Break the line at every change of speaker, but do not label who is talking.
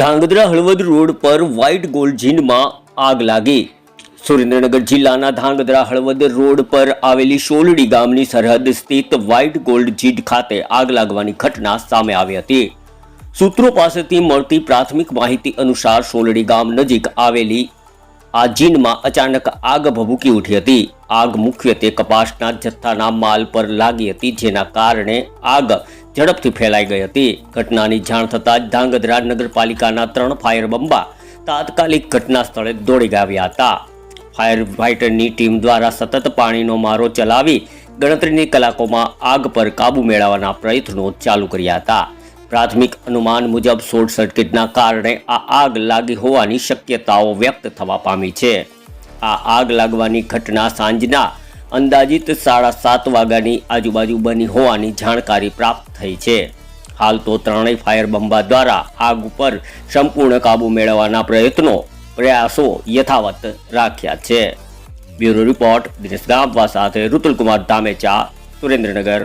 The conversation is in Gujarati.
ધાંગધ્રા હળવદ રોડ પર વ્હાઇટ ગોલ્ડ જીનમાં આગ લાગી. સુરેન્દ્રનગર જિલ્લાના ધાંગધ્રા હળવદ રોડ પર આવેલી સોલડી ગામની સરહદ સ્થિત વ્હાઇટ ગોલ્ડ જીડ ખાતે આગ લાગવાની ઘટના સામે આવી હતી. સૂત્રો પાસેથી મળતી પ્રાથમિક માહિતી અનુસાર સોલડી ગામ નજીક આવેલી આ જીનમાં અચાનક આગ ભભૂકી ઉઠી હતી. આગ મુખ્યત્વે કપાસના જથ્થાના માલ પર લાગી હતી, જેના કારણે આગ ઝડપથી ફેલાઈ ગઈ હતી. ઘટનાની જાણ થતાં જ ધાંગધ્રા નગરપાલિકાના ત્રણ ફાયર બંબા તાત્કાલિક ઘટના સ્થળે દોડી આવ્યા હતા. ફાયર ફાઇટરની ટીમ દ્વારા સતત પાણીનો મારો ચલાવી ગણતરીની કલાકોમાં આગ પર કાબૂ મેળવવાના પ્રયત્નો ચાલુ કર્યા હતા. પ્રાથમિક અનુમાન મુજબ શોર્ટ સર્કિટના કારણે આ આગ લાગી હોવાની શક્યતાઓ વ્યક્ત થવા પામી છે. આ આગ લાગવાની ઘટના સાંજના અંદાજિત સાડા સાત વાગ્યાની આજુબાજુ બની હોવાની જાણકારી પ્રાપ્ત થઈ છે. હાલ તો ત્રણેય ફાયર બંબા દ્વારા આગ ઉપર સંપૂર્ણ કાબૂ મેળવવાના પ્રયત્નો, પ્રયાસો યથાવત રાખ્યા છે. બ્યુરો રિપોર્ટ દિનેશ ગામવા સાથે ઋતુલકુમાર ધામેચા, સુરેન્દ્રનગર.